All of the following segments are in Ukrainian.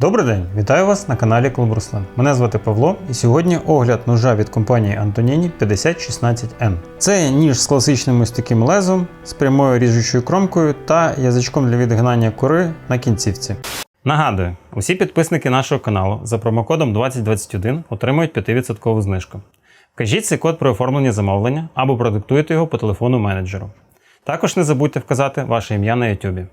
Добрий день, вітаю вас на каналі Клуб Руслан. Мене звати Павло, і сьогодні огляд ножа від компанії Антоніні 5016N. Це ніж з класичним ось таким лезом, з прямою ріжучою кромкою та язичком для відгинання кори на кінцівці. Нагадую, усі підписники нашого каналу за промокодом 2021 отримують 5% знижку. Вкажіть цей код при оформленні замовлення або продиктуйте його по телефону менеджеру. Також не забудьте вказати ваше ім'я на YouTube.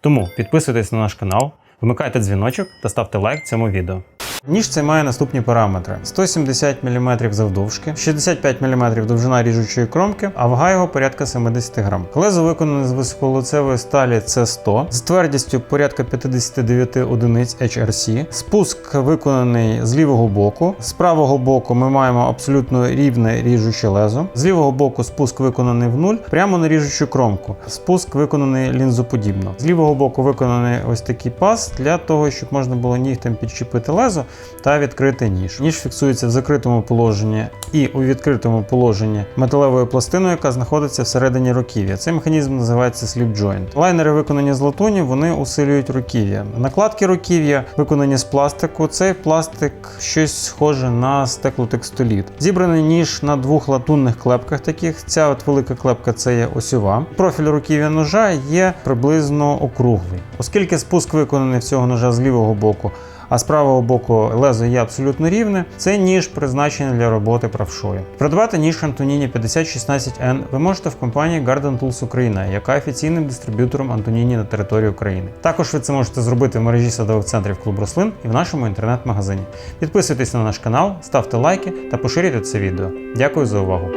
Тому підписуйтесь на наш канал, вмикайте дзвіночок та ставте лайк цьому відео. Ніж цей має наступні параметри: 170 мм завдовжки, 65 мм довжина ріжучої кромки, а вага його порядка 70 грам. Лезо виконане з високолицевої сталі C100 з твердістю порядка 59 одиниць HRC. Спуск виконаний з лівого боку. З правого боку ми маємо абсолютно рівне ріжуче лезо. З лівого боку спуск виконаний в нуль, прямо на ріжучу кромку. Спуск виконаний лінзоподібно. З лівого боку виконаний ось такий пас для того, щоб можна було нігтем підчепити лезо та відкрити ніж. Ніж фіксується в закритому положенні і у відкритому положенні металевою пластиною, яка знаходиться всередині руків'я. Цей механізм називається slip joint. Лайнери виконані з латуні, вони усилюють руків'я. Накладки руків'я виконані з пластику. Цей пластик щось схоже на стеклотекстоліт. Зібраний ніж на двох латунних клепках таких. Ця от велика клепка це є осьова. Профіль руків'я ножа є приблизно округлий. Оскільки спуск виконаний в цього ножа з лівого боку, а з правого боку лезо є абсолютно рівне. Це ніж призначений для роботи правшою. Придбати ніж Антоніні 5016N ви можете в компанії Garden Tools Україна, яка офіційним дистриб'ютором Антоніні на території України. Також ви це можете зробити в мережі садових центрів Клуб Рослин і в нашому інтернет-магазині. Підписуйтесь на наш канал, ставте лайки та поширюйте це відео. Дякую за увагу!